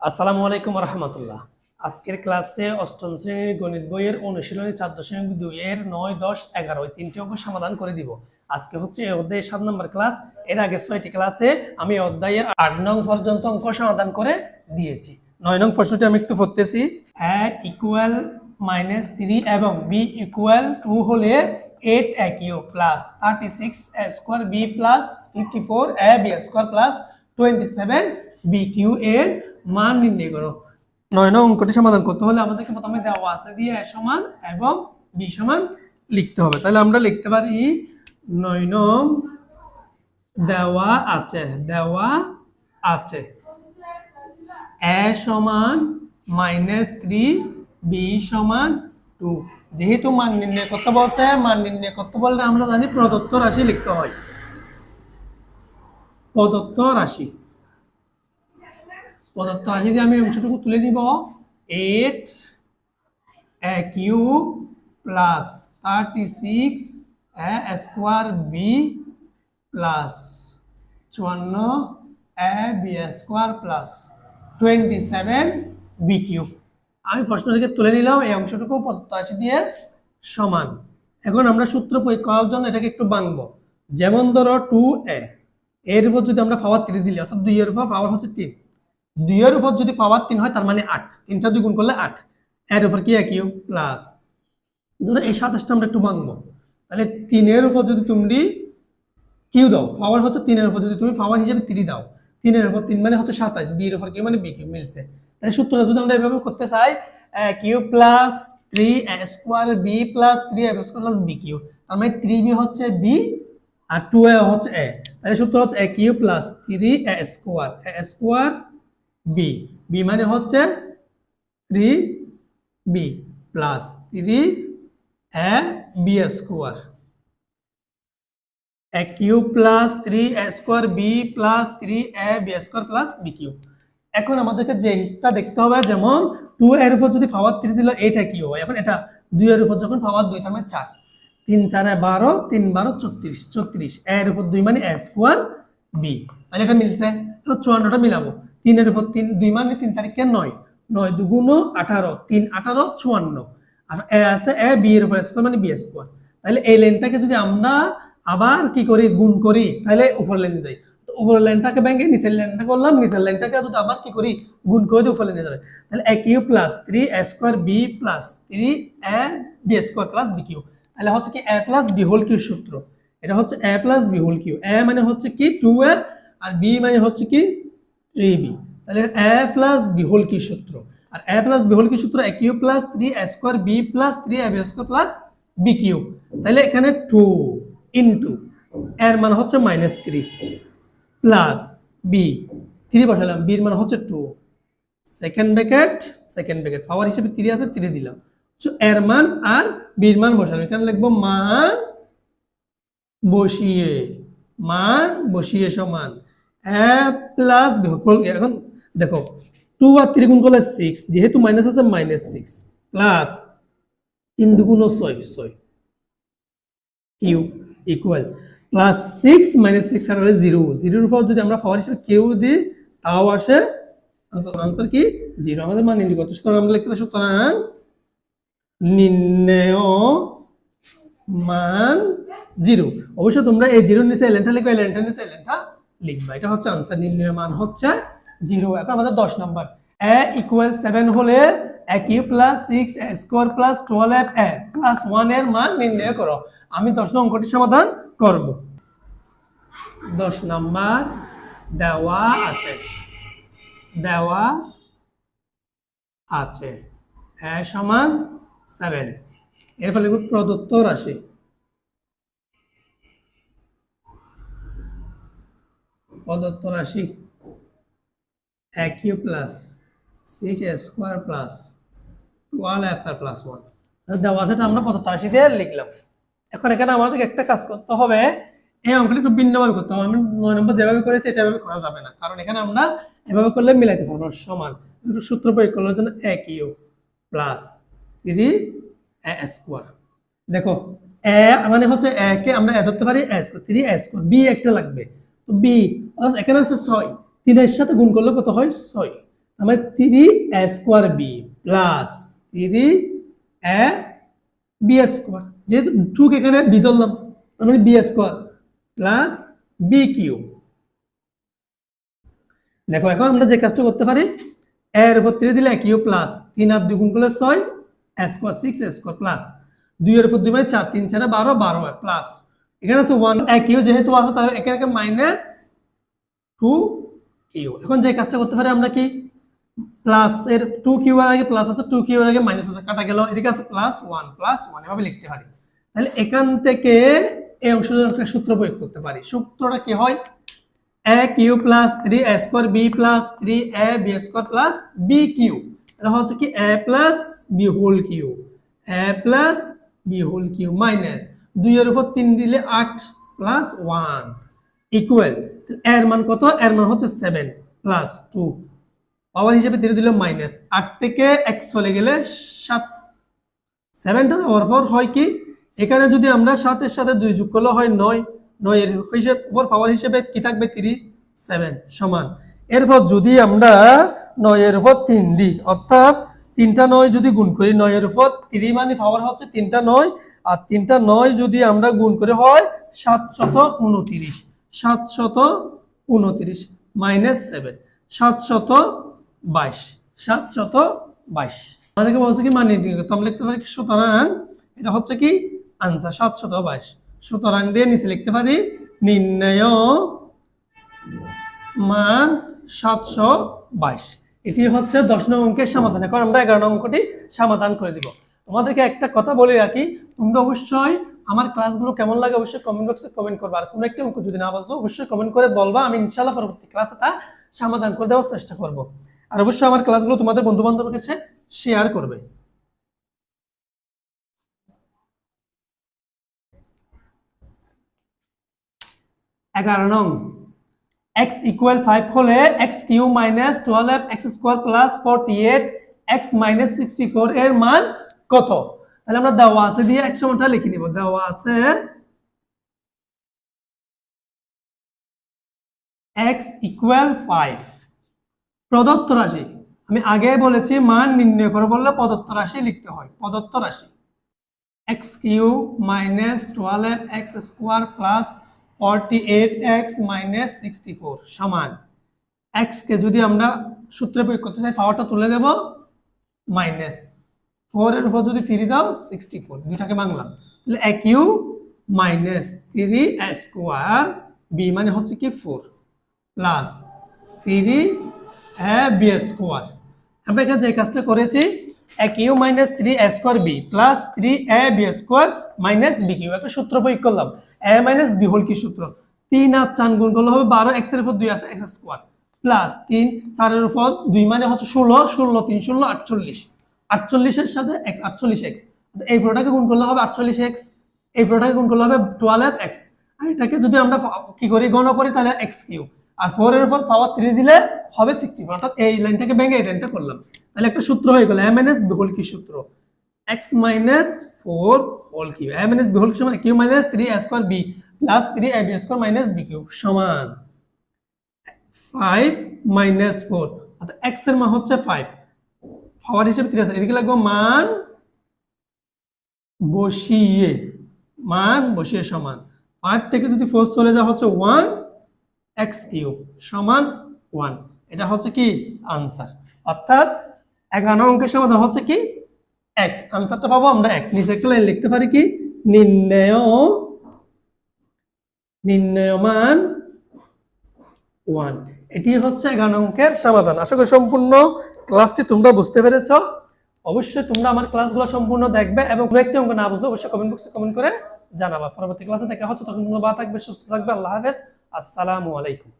আসসালামু আলাইকুম রহমতুল্লাহ। আজকের ক্লাসে অষ্টম শ্রেণির গণিত বইয়ের অনুশীলনী চার দশমিক দুই এর নয়, দশ, এগারো এই তিনটি অঙ্ক সমাধান করে দিব। আজকে হচ্ছে এই অধ্যায়ের সাত নম্বর ক্লাস। এর আগে ছয়টি ক্লাসে আমি অধ্যায়ের আট নং পর্যন্ত অঙ্ক সমাধান করে দিয়েছি। নয় নং প্রশ্নটি আমি একটু পড়তেছি। এ ইকুয়াল মাইনাস থ্রি এবং বি ইকুয়াল টু হলে eight A cube plus thirty six A square B plus fifty four A B square plus twenty seven B cube এর মান নির্ণয় করো। নয় নং অঙ্কটি সমাধান করতে হলে আমাদেরকে প্রথমে দেওয়া আছে দিয়ে এ সমান এবং বি সমান লিখতে হবে। তাহলে আমরা লিখতে পারি নয় নং দেওয়া আছে দেওয়া আছে। এ সমান মাইনাস থ্রি, বি সমান টু। যেহেতু মান নির্ণয় করতে বলছে, মান নির্ণয় করতে বললে আমরা জানি প্রদত্ত রাশি লিখতে হয়। প্রদত্ত রাশি। প্রদত্ত আছে দিয়ে আমি অংশটুকু তুলে দিব eight cube plus thirty six square B plus চুয়ান্ন A B square plus twenty seven B cube আমি প্রশ্ন থেকে তুলে নিলাম, এই অংশটুকু প্রদত্ত আছে দিয়ে সমান। এখন আমরা সূত্র প্রয়োগ করার জন্য এটাকে একটু বাংবো যেমন ধরো টু এ এর উপর যদি আমরা পাওয়ার তিন দিলি, অর্থাৎ দুই এর উপর পাওয়ার হচ্ছে তিন। দুইয়ের উপর যদি পাওয়ার তিন হয়, তার মানে আট। তিনটা দুই গুণ করলে আট। এর উপর কি কিউ প্লাস ধরো এই সাতাশটা আমরা একটু ভাঙবো। তাহলে তিনের উপর যদি তুমি কিউ দাও পাওয়ার হচ্ছে তিনের উপর। যদি তুমি পাওয়ার হিসেবে তিরি দাও, তিনের উপর তিন মানে হচ্ছে সাতাশ বিয়ের উপর কিউ মানে বি কিউ, মিলছে। তাহলে সূত্রটা যদি আমরা এভাবে করতে চাই cube plus three square B plus three A square plus B cube. তার মানে থ্রি বি হচ্ছে বি আর টু এ হচ্ছে এ তাহলে সূত্র হচ্ছে A cube plus three A square A square B B মানে হচ্ছে three B plus three A B square A cube plus three A square B plus three A B square plus B cube এখন আমাদেরকে যেটা দেখতে হবে, যেমন two এর উপর যদি পাওয়ার থ্রি দিল, এইটা কি হয়? এখন এটা দুই এর উপর যখন পাওয়ার দুই, তার মানে চার। তিন, চারে বারো, তিন, বারো ছত্রিশ ছত্রিশ এর উপর দুই মানে এ স্কোয়ার বি তাহলে এটা মিলছে। তো চুয়ান্নটা মিলাবো। তিনের উপর তিন, দুই মানে তিন তারিখে নয়। নয় দুগুণ আঠারো, তিন আঠারো চুয়ান্ন। আর এ আছে এ, বি এর উপর স্কোয়ার মানে বি স্কোয়ার তাহলে এই লাইনটাকে যদি আমরা আবার কি করি, গুণ করি, তাহলে উপর লাইনে যাই। উপর লাইনটাকে ভেঙে নিচের লাইনটা করলাম, নিচের লাইনটাকে যদি আবার কি করি, গুণ করে দিই উপর লাইনে যাবে তাহলে A cube plus three A square B plus three A B square plus B cube তাহলে হচ্ছে কি A plus B whole cube সূত্র। এটা হচ্ছে A plus B whole cube A মানে হচ্ছে কি টু এ আর বি মানে হচ্ছে কি থ্রি বি। তাহলে এ প্লাস বি হোল কি সূত্র? আর এ প্লাস বি হোল কি সূত্র? A cube plus three A square B plus three A B square plus B cube তাহলে এখানে টু ইন্টু, এর মান হচ্ছে minus three plus B. Three বসালাম, বির মান হচ্ছে two. Second bracket second bracket, power হিসেবে থ্রি আছে থ্রি দিলাম। সো এর মান আর বির মান বসালাম। এখানে লিখব মান বসিয়ে মান বসিয়ে সমান। এ প্লাস এখন দেখো টু আর থ্রি গুণ করলে সিক্স যেহেতু মাইনাস আছে মাইনাস সিক্স প্লাস তিন দুগুণ ছয় ছয়। Cube equal plus six minus six আর জিরো জিরোর উপর যদি আমরা পাওয়ার হিসেবে কেউ দিই, তাও আসে আনসার কি? জিরো আমাদের মান নির্ণয় করতে সুতরাং আমরা লিখতে পারি সুতরাং নির্ণয় মান জিরো অবশ্যই তোমরা এই জিরোর নিচে এলেনটা লিখবে এলেনটার নিচে এলেনটা লিখবা। এটা হচ্ছে আনসার নির্ণয় মান হচ্ছে জিরো এখন আমাদের দশ নম্বর। এ ইকুয়াল সেভেন হলে A cube plus six A square plus twelve A plus ওয়ানের মান নির্ণয় করো। আমি দশ নং অঙ্কটি সমাধান করব। দশ নম্বর, দেওয়া আছে। দেওয়া আছে। এ সমান সেভেন এর ফলে প্রদত্ত রাশি। প্রদত্ত রাশি cube plus six square plus twelve F plus one. দেওয়া আছে আমরা প্রদত্ত লিখলাম। এখন এখানে আমাদের একটা কাজ করতে হবে, এই অঙ্কটা একটু করতে হবে। আমি নয় নম্বর যেভাবে করেছি, এটা এভাবে করা যাবে না। কারণ এখানে আমরা এভাবে করলে মিলাইতে পারব না, সমান। একটু সূত্র প্রয়োগ করার জন্য এক ইউ প্লাস থ্রি এ স্কোয়ার। দেখো, এ মানে হচ্ছে একে আমরা এ ধরতে পারি, A square, three A square, B একটা লাগবে। বি এখানে আছে ছয়। তিনের সাথে গুণ করলে কত হয়? ছয়। আমার three A square B plus three A B square. যেহেতু টুক এখানে বি ধরলাম, তার মানে B square plus B cube দেখো, এখন আমরা যে কাজটা করতে পারি এর উপর থ্রি দিলে কিউ প্লাস তিন আর দুই গুণ করলে ছয় স্কোয়ার সিক্স স্কোয়ার প্লাস দুইয়ের উপর দুই মানে চার, তিন চারে বারো বারো প্লাস এখানে আছে ওয়ান কিউ যেহেতু আছে, তাহলে এখানে মাইনাস টু কিউ এখন যে কাজটা করতে পারি আমরা কি? প্লাস এর টু কিউ এর আগে প্লাস আছে টু কিউ আগে মাইনাস আছে, কাটা গেল। এদিকে আছে প্লাস ওয়ান প্লাস ওয়ান এভাবে লিখতে পারি। তাহলে এখান থেকে এই অংশটা একটা সূত্র প্রয়োগ করতে পারি। সূত্রটা কি হয়? A cube plus three A square B plus three A B square plus B cube. এটা হচ্ছে কি A plus B whole cube A plus B whole cube minus দুইয়ের উপর তিন দিলে আট প্লাস ওয়ান ইকুয়াল এর মান কত? এর মান হচ্ছে সেভেন প্লাস টু পাওয়ার হিসেবে ধীরে দিলে মাইনাস আট থেকে এক চলে গেলে সাত। সেভেনটা দেওয়ার পর হয় কি? এখানে যদি আমরা সাতের সাথে দুই যোগ করলে হয় নয়। নয় এর হিসেব উপর পাওয়ার হিসেবে কি থাকবে? থ্রি সেভেন সমান। এরপর যদি আমরা নয়ের উপর তিন দিই, অর্থাৎ তিনটা নয় যদি গুণ করি নয়ের উপর থ্রি মানে পাওয়ার হচ্ছে তিনটা নয়, আর তিনটা নয় যদি আমরা গুণ করে হয় সাতশত উনতিরিশ সাতশত উনতিরিশ মাইনাস সেভেন সাতশত বাইশ সাতশত বাইশ। আমাদেরকে বলছে কি মানে তো আমরা লিখতে পারি সুতরাং এটা হচ্ছে কি আনসার সাতশত বাইশ। সুতরাং দিয়ে নিচে লিখতে পারি নির্ণয় মান সাতশো বাইশ। এটি হচ্ছে দশ নং অঙ্কের সমাধান। এখন আমরা এগারো নং অঙ্কটি সমাধান করে দিব। তোমাদেরকে একটা কথা বলে রাখি, তোমরা অবশ্যই আমার ক্লাসগুলো কেমন লাগে অবশ্যই কমেন্ট বক্সে কমেন্ট করবা। আর কোনো একটি অঙ্ক যদি না বুঝো অবশ্যই কমেন্ট করে বলবা, আমি ইনশাল্লাহ পরবর্তী ক্লাসে তা সমাধান করে দেওয়ার চেষ্টা করব। আর অবশ্যই আমার ক্লাসগুলো তোমাদের বন্ধু বান্ধবের কাছে শেয়ার করবে। এগারো নং। এক্স ইকুয়াল ফাইভ হলে X cube minus twelve X square plus forty eight X minus sixty four এর মান কত? তাহলে আমরা দেওয়া আছে দিয়ে একশো মানটা লিখে নিব। দেওয়া আছে এক্স ইকুয়াল ফাইভ প্রদত্ত রাশি। আমি আগে বলেছি মান নির্ণয় করে বললে প্রদত্ত রাশি লিখতে হয়। প্রদত্ত রাশি। X cube minus twelve X square plus forty eight X minus sixty four সমান এক্সকে যদি আমরা সূত্রে প্রয়োগ করতে চাই পাওয়ারটা তুলে দেব মাইনাস ফোর এর উপর যদি থ্রি দাও সিক্সটি ফোর দুইটাকে বাংলাম তাহলে এক you minus three square B মানে হচ্ছে কি four plus three A B square আমরা এখানে যে কাজটা করেছি এক you minus three A square B plus three A B square minus B cube একটা সূত্র প্রয়োগ করলাম। এ মাইনাস বি হোল কি সূত্র? তিন আর চার গুণ করলে হবে বারো এক্সের উপর দুই আছে এক্স স্কোয়ার প্লাস তিন, চারের উপর দুই মানে হচ্ছে ষোলো ষোলো, তিন, ষোলো, আটচল্লিশ। আটচল্লিশের সাথে এক্স আটচল্লিশ এক্স এই ফ্লোটাকে গুণ করলে হবে আটচল্লিশ এক্স এই ফ্লোটাকে গুণ করলে হবে টুয়েলভ এক্স আর এটাকে যদি আমরা কি করি? গণ করি, তাহলে এক্স কিউ আর ফোর এর উপর পাওয়ার থ্রি দিলে হবে সিক্সটি ফোর অর্থাৎ এই লাইনটাকে ভেঙে এই লাইনটা করলাম। তাহলে একটা সূত্র হয়ে গেল এম এন এস বিহল কি সূত্র। X minus four whole cube M N S বিহল সমান cube minus three A square B plus three A B square minus B cube সমান ফাইভ মাইনাস ফোর অর্থাৎ এক্সের মান হচ্ছে ফাইভ পাওয়ার হিসেবে থ্রি আছে, এদিকে লাগবে মান বসিয়ে মান বসিয়ে সমান। ফাইভ থেকে যদি ফোর চলে যাওয়া হচ্ছে ওয়ান এক্স কিউ সমান ওয়ান। এটা হচ্ছে কি আনসার। অর্থাৎ এগারো অঙ্কের সমাধান হচ্ছে কি এক। আনসারটা পাবো আমরা এক। নিচে একটা লাইন লিখতে পারি কি? নির্ণয় নির্ণয়মান ওয়ান। এটি হচ্ছে এগারো অঙ্কের সমাধান। আশা করি সম্পূর্ণ ক্লাসটি তোমরা বুঝতে পেরেছ। অবশ্যই তোমরা আমার ক্লাসগুলো সম্পূর্ণ দেখবে এবং কোনো একটি অঙ্ক না বুঝলে অবশ্যই কমেন্ট বক্সে কমেন্ট করে জানাবা। পরবর্তী ক্লাসে দেখা হচ্ছে। তখন তোমরা ভালো থাকবে, সুস্থ থাকবে। আল্লাহ হাফেজ। আসসালামু আলাইকুম।